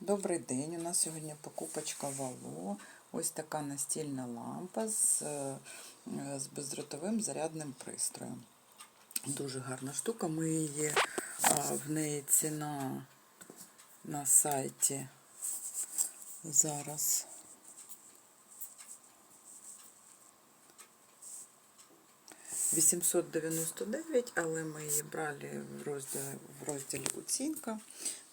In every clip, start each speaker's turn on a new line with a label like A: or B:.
A: Добрий день. У нас сьогодні покупочка Вало. Ось така настільна лампа з, е, з бездротовим зарядним пристроєм. Дуже гарна штука. Ми її в неї ціна на сайті зараз. «899», але ми її брали в розділі, в розділі оцінка.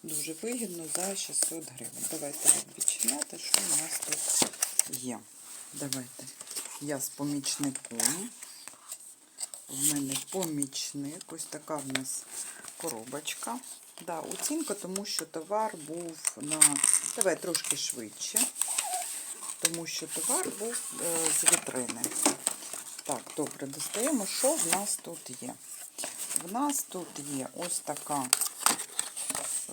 A: Дуже вигідно за 600 гривень. Давайте відчиняти, що у нас тут є. Давайте. Я з помічником. В мене помічник. Ось така в нас коробочка. Да, оцінка, тому що товар був на. Давай трошки швидше. Тому що товар був е, з вітрини. Так, добре, достаємо, що в нас тут є. В нас тут є ось така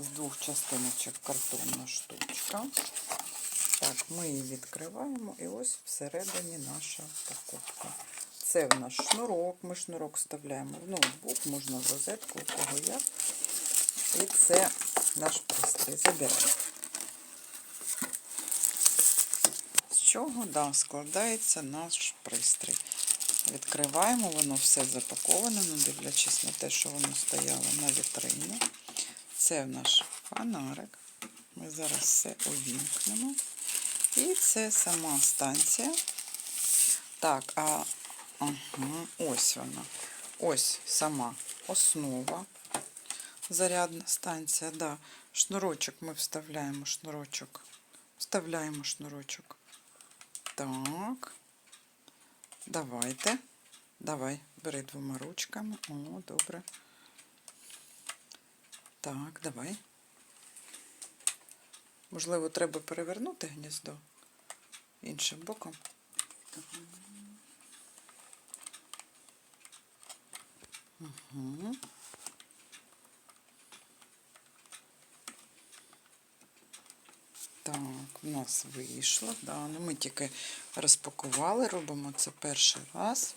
A: з двох частиночок картонна штучка. Так, ми її відкриваємо і ось всередині наша покупка. Це в нас шнурок. Ми шнурок вставляємо в ноутбук, можна в розетку, у кого як. І це наш пристрій. Забираємо. З чого да, складається наш пристрій. Відкриваємо, воно все запаковане, не дивлячись на те, що воно стояло на вітрині. Це наш фонарик. Ми зараз все увімкнемо. І це сама станція. Так, а ага, ось вона. Ось сама основа. Зарядна станція. Да. Шнурочок ми вставляємо шнурочок. Вставляємо шнурочок. Так. Давайте. Давай, бери двома ручками. О, добре. Так, давай. Можливо, треба перевернути гніздо іншим боком. Угу. Так, в нас вийшло. Да, ну ми тільки розпакували, робимо це перший раз.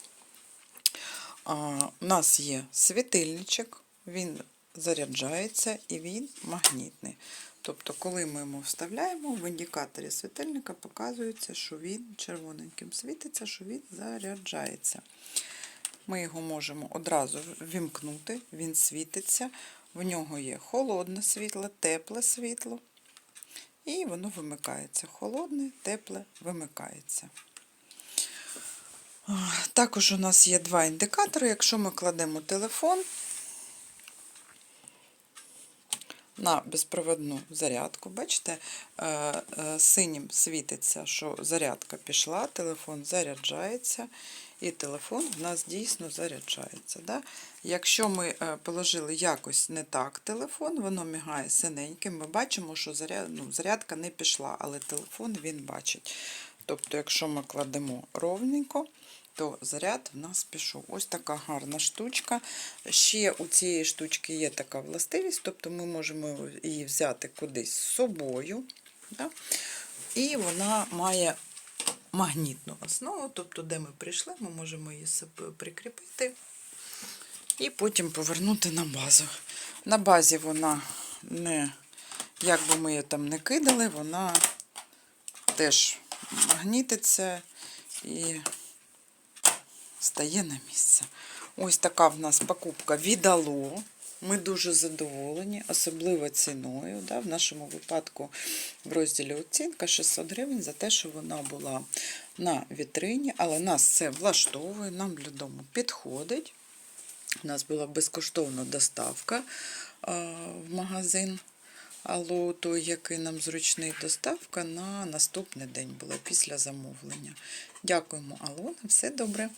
A: А, у нас є світильничок, він заряджається і він магнітний. Тобто, коли ми його вставляємо, в індикаторі світильника показується, що він червоненьким світиться, що він заряджається. Ми його можемо одразу вімкнути, він світиться. В нього є холодне світло, тепле світло. І воно вимикається. Холодне, тепле вимикається. Також у нас є два індикатори. Якщо ми кладемо телефон на безпроводну зарядку, бачите, е, е, синім світиться, що зарядка пішла, телефон заряджається, і телефон в нас дійсно заряджається. Да? Якщо ми е, положили якось не так телефон, воно мігає синеньким, ми бачимо, що заряд, ну, зарядка не пішла, але телефон він бачить. Тобто, якщо ми кладемо ровненько, то заряд в нас пішов. Ось така гарна штучка. Ще у цієї штучки є така властивість, тобто ми можемо її взяти кудись з собою. Да? І вона має магнітну основу, тобто, де ми прийшли, ми можемо її прикріпити і потім повернути на базу. На базі вона не, як би ми її там не кидали, вона теж магнітиться і стає на місце. Ось така в нас покупка віддало. Ми дуже задоволені, особливо ціною. Да? В нашому випадку в розділі оцінка 600 гривень за те, що вона була на вітрині, але нас це влаштовує, нам для дому підходить. У нас була безкоштовна доставка в магазин. Алло, той, який нам зручний доставка на наступний день була після замовлення. Дякуємо, Алло, на все добре.